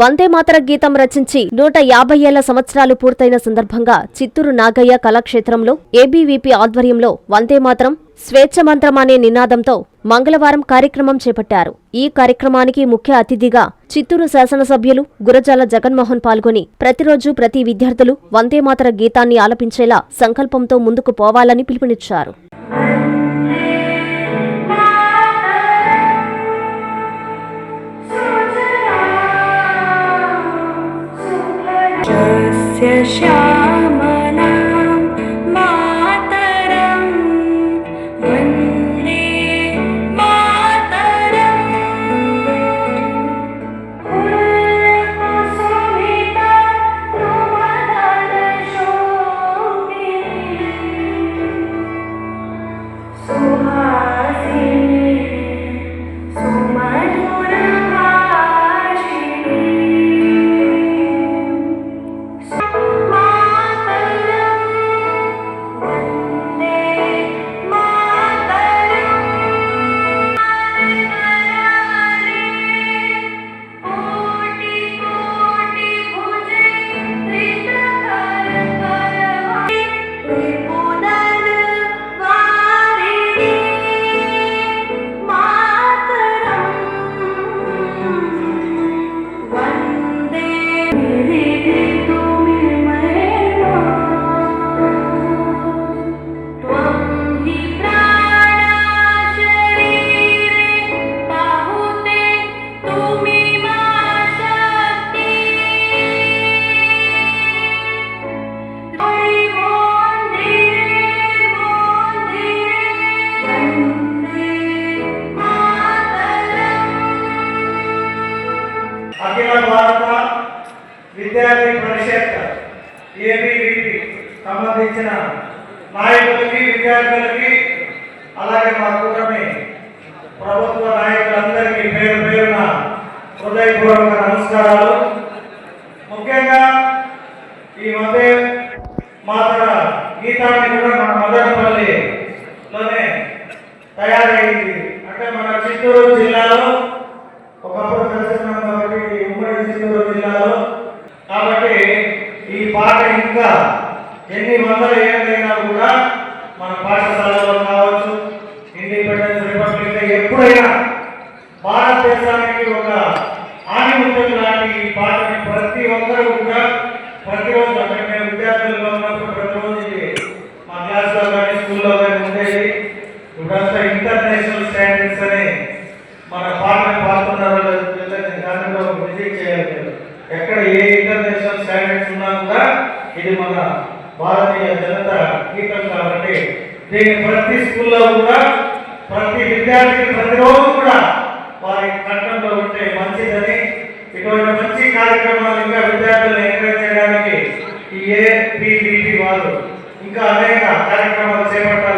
వందే మాతర గీతం రచించి నూట యాభై ఏళ్ళ సంవత్సరాలు పూర్తయిన సందర్భంగా చిత్తూరు నాగయ్య కళాక్షేత్రంలో ఏబీవీపీ ఆధ్వర్యంలో వందే మాతరం స్వేచ్ఛ మంత్రం అనే నినాదంతో మంగళవారం కార్యక్రమం చేపట్టారు. ఈ కార్యక్రమానికి ముఖ్య అతిథిగా చిత్తూరు శాసనసభ్యులు గురజాల జగన్మోహన్ పాల్గొని ప్రతిరోజు ప్రతి విద్యార్థులు వందేమాతర గీతాన్ని ఆలపించేలా సంకల్పంతో ముందుకు పోవాలని పిలుపునిచ్చారు. 写下。ఏబీవీపీ సంబంధించిన నాయకులకి విద్యార్థులకి అలాగే మా కూటమి ప్రభుత్వ నాయకులందరికీ పేరు పేరున హృదయపూర్వక నమస్కారాలు. ముఖ్యంగా ఈ మధ్య మాతర గీతాన్ని కూడా మన మదనపల్లిలోనే తయారైంది. అంటే మన చిత్తూరు జిల్లాలో ఒకప్పుడు తెలుసుకున్నాం కాబట్టి ఉమ్మడి చిత్తూరు జిల్లాలో పాట ఇంకా ఎన్ని వందల ఏళ్ళైనా కూడా మన పాఠశాలలో కావచ్చు ఇండిపెండెన్స్ రిపబ్లిక్ ఎప్పుడైనా భారతదేశానికి ఒక ఆణిముత్యం లాంటి ఈ పాటని ప్రతి ఒక్కరూ ఉన్న భారతీయ జనతా గీతం కాబట్టి దీన్ని ప్రతి స్కూల్లో కూడా ప్రతి విద్యార్థికి ప్రతిరోజు కూడా వారి కంఠంలో ఉంటే మంచిదని ఇటువంటి మంచి కార్యక్రమాలు ఇంకా విద్యార్థులను ఎంకరేజ్ చేయడానికి ఈ ఏపీబీపీ వాళ్ళు ఇంకా అనేక కార్యక్రమాలు చేపట్టాలి.